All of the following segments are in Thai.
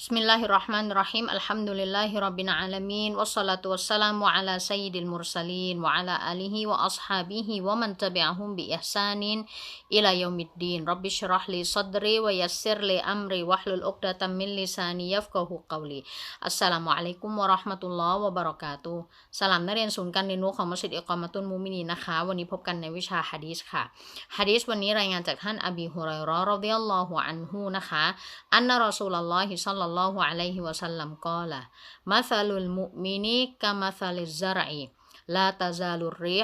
Bismillahirrahmanirrahim. Alhamdulillahirrabbilalamin. Wassalatu wassalamu ala sayyidil mursalin wa ala alihi wa ashabihi wa man tabi'ahum bi ihsanin ila yaumiddin. Rabbi syrah li sadri wa yassir li amri wa hlul uqdatan min lisani yafqahu qawli. Assalamualaikum warahmatullahi wabarakatuh. สลามนักเรียนศูนย์การเรียนรู้ของมัสยิดอิกอมาตุนมูมินีนะคะ วันนี้พบกันในวิชาฮะดีสค่ะฮะดีสวันนี้รายงานจากท่านอบีฮุไรรอรอดิยัลลอฮุอันฮูนะคะ อันนรอซูลลอฮิซัลลัละมัซาลุลมุมินีกะมัซาลิซซะรอิลาตะซาลุรรี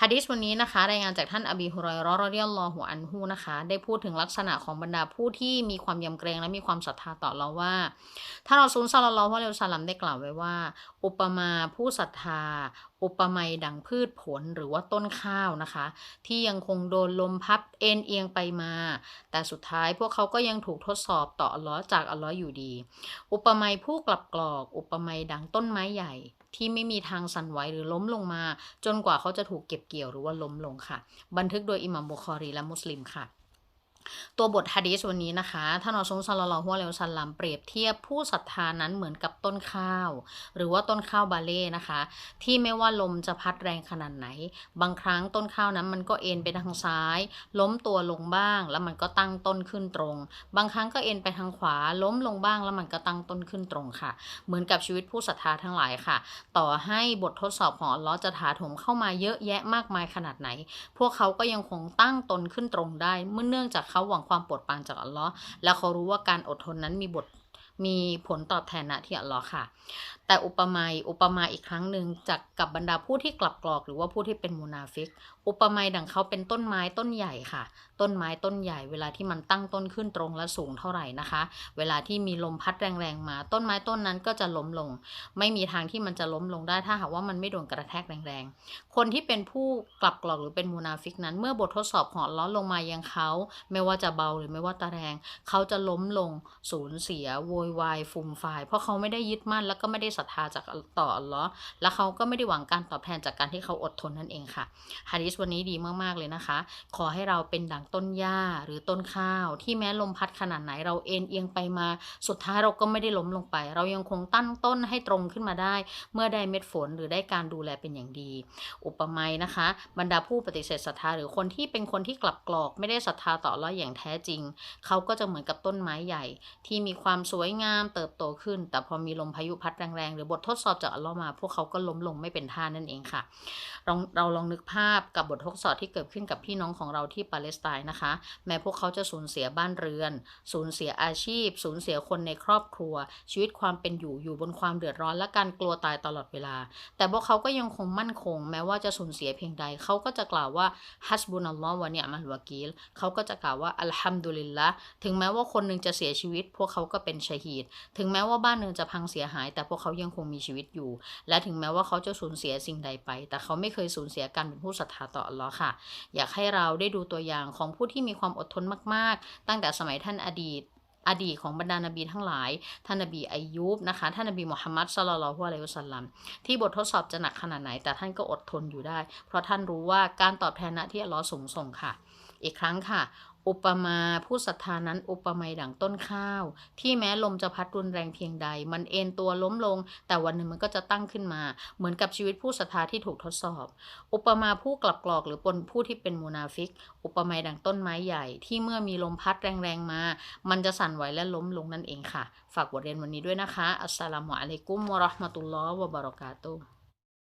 ฮะดิษวันนี้นะคะ รายงานจากท่านอบีฮุรอยรอรอฎิยัลลอหัวอันฮูนะคะ ได้พูดถึงลักษณะของบรรดาผู้ที่มีความยำเกรงและมีความศรัทธาต่อเราว่าถ้านรอซูลซัลลัลลอฮุอะลัยฮิวซาลัมได้กล่าวไว้ว่า อุปมาผู้ศรัทธาอุปมยดังพืชผลหรือว่าต้นข้าวนะคะ ที่ยังคงโดนลมพัดเอ็นเอียงไปมา แต่สุดท้ายพวกเขาก็ยังถูกทดสอบต่ออัลลอฮ์จากอัลลอฮ์อยู่ดี อุปมยผู้กลับกรอก อุปมยดังต้นไม้ใหญ่ที่ไม่มีทางสั่นไหวหรือล้มลงมา จนกว่าเขาจะถูกเก็บเกี่ยวหรือว่าล้มลงค่ะ บันทึกโดยอิหมัมบุคอรีและมุสลิมค่ะ ตัวบทฮะดีษวันนี้นะคะท่านอัลลอฮฺซัลลัลลอฮุอะลัยฮิสัลลัมเปรียบเทียบผู้ศรัทธานั้นเหมือนกับต้นข้าว หรือว่าต้นข้าวบาเล่นะคะ ที่ไม่ว่าลมจะพัดแรงขนาดไหน บางครั้งต้นข้าวนั้นมันก็เอ็นไปทางซ้าย ล้มตัวลงบ้าง แล้วมันก็ตั้งต้นขึ้นตรง บางครั้งก็เอ็นไปทางขวา ล้มลงบ้าง แล้วมันก็ตั้งต้นขึ้นตรงค่ะ เหมือนกับชีวิตผู้ศรัทธาทั้งหลายค่ะ ต่อให้บททดสอบของอัลลอฮ์จะถาถมเข้ามาเยอะแยะมากมายขนาดไหน พวกเขาก็ยังคงตั้งตนขึ้นตรงได้เมื่อเนื่องจากเขาหวังความโปรดปรานจากอัลลอฮ์และเขารู้ว่าการอดทนนั้นมีบท มีผลตอบแทนนะที่อัลลอฮ์ค่ะ แต่อุปมาอุปมาอีกครั้งหนึ่งจากกับบรรดาผู้ที่กลับกรอก หรือว่าผู้ที่เป็นมูนาฟิก อุปมาดังเขาเป็นต้นไม้ต้นใหญ่ค่ะ ต้นไม้ต้นใหญ่เวลาที่มันตั้งต้นขึ้นตรงและสูงเท่าไหร่นะคะ เวลาที่มีลมพัดแรงๆมา ต้นไม้ต้นนั้นก็จะล้มลง ไม่มีทางที่มันจะล้มลงได้ถ้าหากว่ามันไม่โดนกระแทกแรงๆ คนที่เป็นผู้กลับกรอกหรือเป็นมูนาฟิกนั้น เมื่อบททดสอบขอล้อลงมายังเขา ไม่ว่าจะเบาหรือไม่ว่าตะแรง เขาจะล้มลงสูญเสียโวยย วายฟูมฟาย เพราะเขาไม่ได้ยึดมั่น แล้วก็ไม่ได้ศรัทธาจากต่ออัลลอฮ์และเขาก็ไม่ได้หวังการตอบแทนจากการที่เขาอดทนนั่นเองค่ะฮะดิษวันนี้ดีมากๆเลยนะคะ ขอให้เราเป็นดั่งต้นหญ้าหรือต้นข้าว ที่แม้ลมพัดขนาดไหนเราเอ็นเอียงไปมา สุดท้ายเราก็ไม่ได้ล้มลงไป เรายังคงตั้งต้นให้ตรงขึ้นมาได้ เมื่อได้เม็ดฝนหรือได้การดูแลเป็นอย่างดี อุปมานะคะ บรรดาผู้ปฏิเสธศรัทธาหรือคนที่เป็นคนที่กลับกรอก ไม่ได้ศรัทธาต่ออัลลอฮ์อย่างแท้จริง เขาก็จะเหมือนกับต้นไม้ใหญ่ ที่มีความสวยงามเติบโตขึ้น แต่พอมีลมพายุพัดแรงๆ หรือบททดสอบจากอัลลอฮ์มา พวกเขาก็ล้มลงไม่เป็นท่านั่นเองค่ะ เราเราลองนึกภาพกับบททดสอบที่เกิดขึ้นกับพี่น้องของเราที่ปาเลสไตน์นะคะ แม้พวกเขาจะสูญเสียบ้านเรือน สูญเสียอาชีพ สูญเสียคนในครอบครัว ชีวิตความเป็นอยู่อยู่บนความเดือดร้อนและการกลัวตายตลอดเวลา แต่พวกเขาก็ยังคงมั่นคง แม้ว่าจะสูญเสียเพียงใดเขาก็จะกล่าวว่าฮัสบุนัลลอฮ์วะเนียมัลวะกีลเขาก็จะกล่าวว่าอัลฮัมดุลิลละถึงแม้ว่าคนหนึ่งจะเสียชีวิต พวกเขาก็เป็นชาฮีด ถึงแม้ว่าบ้านหนึ่งจะพังเสียหาย แต่พวกเขายังคงมีชีวิตอยู่ และถึงแม้ว่าเขาจะสูญเสียสิ่งใดไป แต่เขาไม่เคยสูญเสียการเป็นผู้ศรัทธาต่ออัลลอฮ์ค่ะ อยากให้เราได้ดูตัวอย่างของผู้ที่มีความอดทนมาก ๆ ตั้งแต่สมัยท่านอดีตอดีตของบรรดานบีทั้งหลาย ท่านนบีอายุบนะคะ ท่านนบีมุฮัมมัดสลลัลลอฮุอะลัยฮิวะสัลลัม ที่บททดสอบจะหนักขนาดไหน แต่ท่านก็อดทนอยู่ได้ เพราะท่านรู้ว่าการตอบแทนณที่อัลลอฮ์สูงส่งค่ะ อีกครั้งค่ะ อุปมาผู้ศรัทธานั้นอุปมาดังต้นข้าว ที่แม้ลมจะพัดรุนแรงเพียงใด มันเอ็นตัวล้มลง แต่วันหนึ่งมันก็จะตั้งขึ้นมา เหมือนกับชีวิตผู้ศรัทธาที่ถูกทดสอบ อุปมาผู้กลับกรอกหรือปนผู้ที่เป็นมูนาฟิก อุปมาดังต้นไม้ใหญ่ ที่เมื่อมีลมพัดแรงๆมา มันจะสั่นไหวและล้มลงนั่นเองค่ะ ฝากบทเรียนวันนี้ด้วยนะคะ อัสสลามุอะลัยกุมวะราะห์มะตุลลอฮ์วะบะเราะกาตุฮ์